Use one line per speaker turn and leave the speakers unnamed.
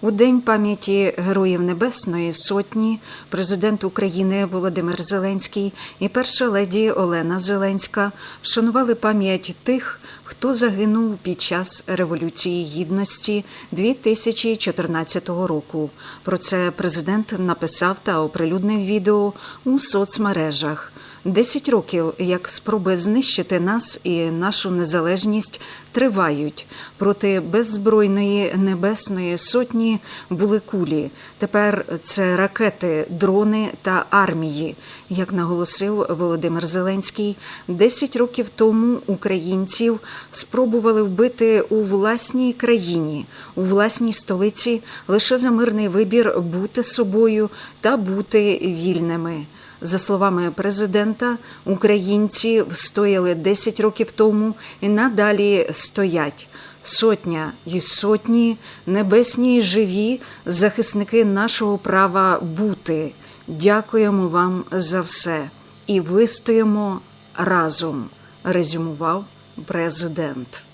У День пам'яті Героїв Небесної Сотні президент України Володимир Зеленський і перша леді Олена Зеленська вшанували пам'ять тих, хто загинув під час Революції Гідності 2014 року. Про це президент написав та оприлюднив відео у соцмережах. Десять років, як спроби знищити нас і нашу незалежність, тривають. Проти беззбройної небесної сотні були кулі. Тепер це ракети, дрони та армії. Як наголосив Володимир Зеленський, десять років тому українців спробували вбити у власній країні, у власній столиці лише за мирний вибір бути собою та бути вільними. За словами президента, українці встояли 10 років тому і надалі стоять. Сотня і сотні небесні і живі захисники нашого права бути. Дякуємо вам за все і вистоїмо разом, резюмував президент.